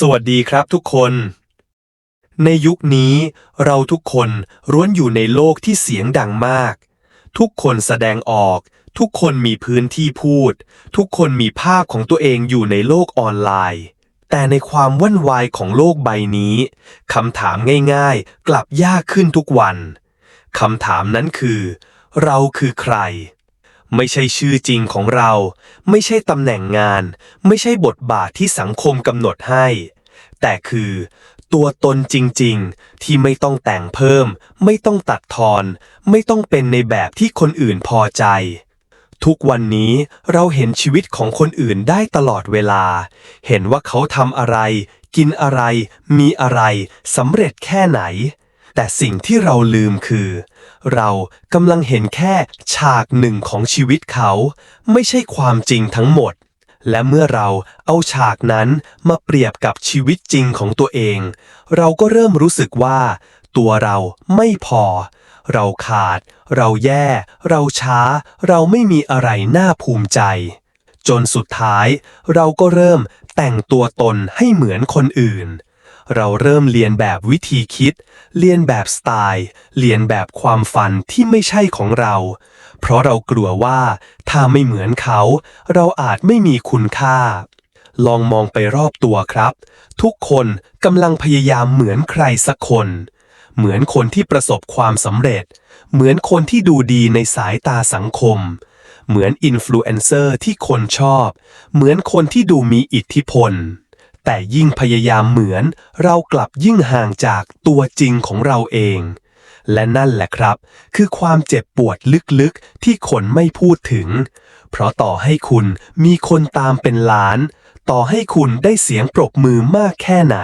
สวัสดีครับทุกคน ในยุคนี้เราทุกคนร้วนอยู่ในโลกที่เสียงดังมาก ทุกคนแสดงออก ทุกคนมีพื้นที่พูด ทุกคนมีภาพของตัวเองอยู่ในโลกออนไลน์ แต่ในความวุ่นวายของโลกใบนี้คำถามง่ายๆ กลับยากขึ้นทุกวันคำถามนั้นคือ เราคือใคร ไม่ใช่ชื่อจริงของเรา ไม่ใช่ตำแหน่งงาน ไม่ใช่บทบาทที่สังคมกำหนดให้ แต่คือ ตัวตนจริงๆ ที่ไม่ต้องแต่งเพิ่ม ไม่ต้องตัดทอน ไม่ต้องเป็นในแบบที่คนอื่นพอใจ ทุกวันนี้เราเห็นชีวิตของคนอื่นได้ตลอดเวลา เห็นว่าเขาทำอะไร กินอะไร มีอะไรสำเร็จแค่ไหน แต่สิ่งที่เราลืมคือ เรากำลังเห็นแค่ฉากหนึ่งของชีวิตเขา ไม่ใช่ความจริงทั้งหมด และเมื่อเราเอาฉากนั้นมาเปรียบกับชีวิตจริงของตัวเอง เราก็เริ่มรู้สึกว่า ตัวเราไม่พอ เราขาด เราแย่ เราช้า เราไม่มีอะไรน่าภูมิใจ จนสุดท้าย เราก็เริ่มแต่งตัวตนให้เหมือนคนอื่น เราเริ่มเรียนแบบวิธีคิด เรียนแบบสไตล์ เรียนแบบความฝันที่ไม่ใช่ของเรา เพราะเรากลัวว่าถ้าไม่เหมือนเขา เราอาจไม่มีคุณค่า ลองมองไปรอบตัวครับ ทุกคนกำลังพยายามเหมือนใครสักคน เหมือนคนที่ประสบความสำเร็จ เหมือนคนที่ดูดีในสายตาสังคมเหมือนอินฟลูเอนเซอร์ที่คนชอบ เหมือนคนที่ดูมีอิทธิพล แต่ยิ่งพยายามเหมือน เรากลับยิ่งห่างจากตัวจริงของเราเอง และนั่นแหละครับ คือความเจ็บปวดลึกๆที่คนไม่พูดถึง เพราะต่อให้คุณมีคนตามเป็นล้าน ต่อให้คุณได้เสียงปรบมือมากแค่ไหน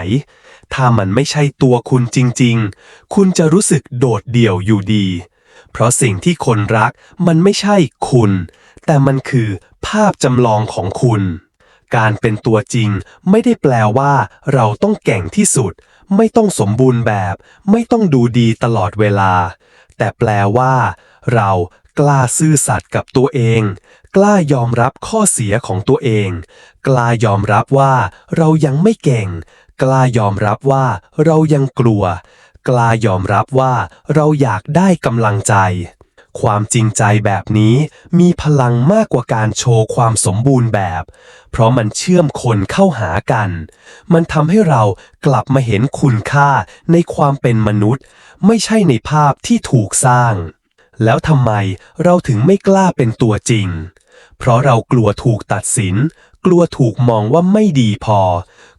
ถ้ามันไม่ใช่ตัวคุณจริงๆ คุณจะรู้สึกโดดเดี่ยวอยู่ดี เพราะสิ่งที่คนรักมันไม่ใช่คุณ แต่มันคือภาพจำลองของคุณ การเป็นตัวจริง ไม่ได้แปลว่าเราต้องเก่งที่สุด ไม่ต้องสมบูรณ์แบบ ไม่ต้องดูดีตลอดเวลา แต่แปลว่า เรากล้าซื่อสัตย์กับตัวเอง กล้ายอมรับข้อเสียของตัวเอง กล้ายอมรับว่าเรายังไม่เก่ง กล้ายอมรับว่าเรายังกลัว กล้ายอมรับว่าเราอยากได้กำลังใจ ความจริงใจแบบนี้มีพลังมากกว่าการโชว์ความสมบูรณ์แบบ เพราะมันเชื่อมคนเข้าหากัน มันทำให้เรากลับมาเห็นคุณค่าในความเป็นมนุษย์ ไม่ใช่ในภาพที่ถูกสร้าง แล้วทำไมเราถึงไม่กล้าเป็นตัวจริง เพราะเรากลัวถูกตัดสิน กลัวถูกมองว่าไม่ดีพอ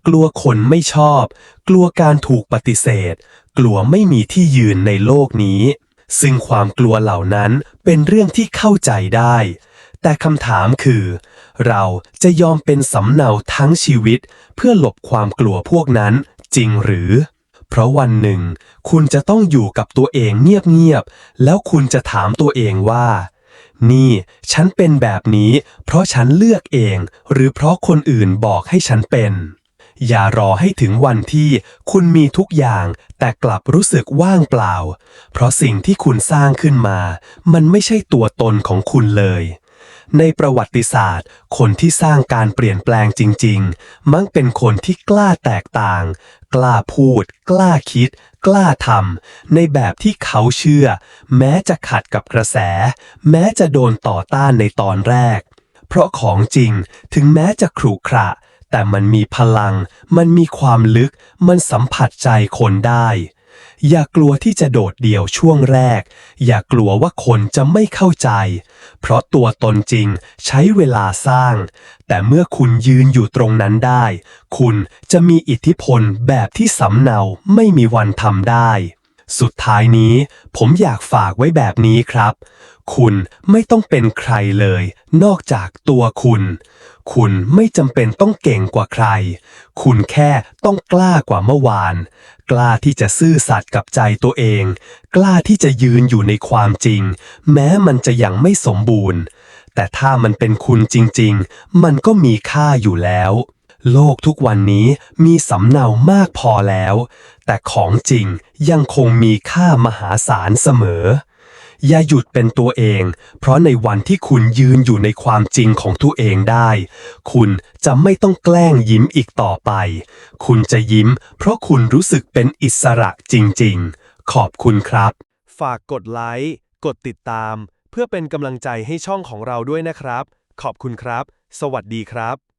กลัวคนไม่ชอบ กลัวการถูกปฏิเสธ กลัวไม่มีที่ยืนในโลกนี้ ซึ่งความกลัวเหล่านั้นเป็นเรื่องที่เข้าใจได้ แต่คำถามคือ เราจะยอมเป็นสำเนาทั้งชีวิต เพื่อหลบความกลัวพวกนั้นจริงหรือ เพราะวันหนึ่ง คุณจะต้องอยู่กับตัวเองเงียบๆ แล้วคุณจะถามตัวเองว่า นี่ ฉันเป็นแบบนี้ เพราะฉันเลือกเอง หรือเพราะคนอื่นบอกให้ฉันเป็น อย่ารอให้ถึงวันที่คุณมีทุกอย่างแต่กลับรู้สึกว่างเปล่า เพราะสิ่งที่คุณสร้างขึ้นมา มันไม่ใช่ตัวตนของคุณเลย ในประวัติศาสตร์ คนที่สร้างการเปลี่ยนแปลงจริง ๆ มักเป็นคนที่กล้าแตกต่าง กล้าพูด กล้าคิด กล้าทำในแบบที่เขาเชื่อ แม้จะขัดกับกระแส แม้จะโดนต่อต้านในตอนแรก เพราะของจริงถึงแม้จะขรุขระ แต่มันมีพลัง มันมีความลึก มันสัมผัสใจคนได้ อย่ากลัวที่จะโดดเดี่ยวช่วงแรก อย่ากลัวว่าคนจะไม่เข้าใจ เพราะตัวตนจริงใช้เวลาสร้าง แต่เมื่อคุณยืนอยู่ตรงนั้นได้ คุณจะมีอิทธิพลแบบที่สำเนาไม่มีวันทำได้สุดท้ายนี้ผมอยากฝากไว้แบบนี้ครับ คุณไม่ต้องเป็นใครเลย นอกจากตัวคุณ คุณไม่จำเป็นต้องเก่งกว่าใคร คุณแค่ต้องกล้ากว่าเมื่อวาน กล้าที่จะซื่อสัตย์กับใจตัวเอง กล้าที่จะยืนอยู่ในความจริง แม้มันจะยังไม่สมบูรณ์ แต่ถ้ามันเป็นคุณจริง ๆ มันก็มีค่าอยู่แล้ว โลกทุกวันนี้มีสำเนามากพอแล้ว แต่ของจริงยังคงมีค่ามหาศาลเสมอ อย่าหยุดเป็นตัวเอง เพราะในวันที่คุณยืนอยู่ในความจริงของตัวเองได้ คุณจะไม่ต้องแกล้งยิ้มอีกต่อไป คุณจะยิ้ม เพราะคุณรู้สึกเป็นอิสระจริงๆ ขอบคุณครับ ฝากกดไลค์ กดติดตาม เพื่อเป็นกำลังใจให้ช่องของเราด้วยนะครับ ขอบคุณครับ สวัสดีครับ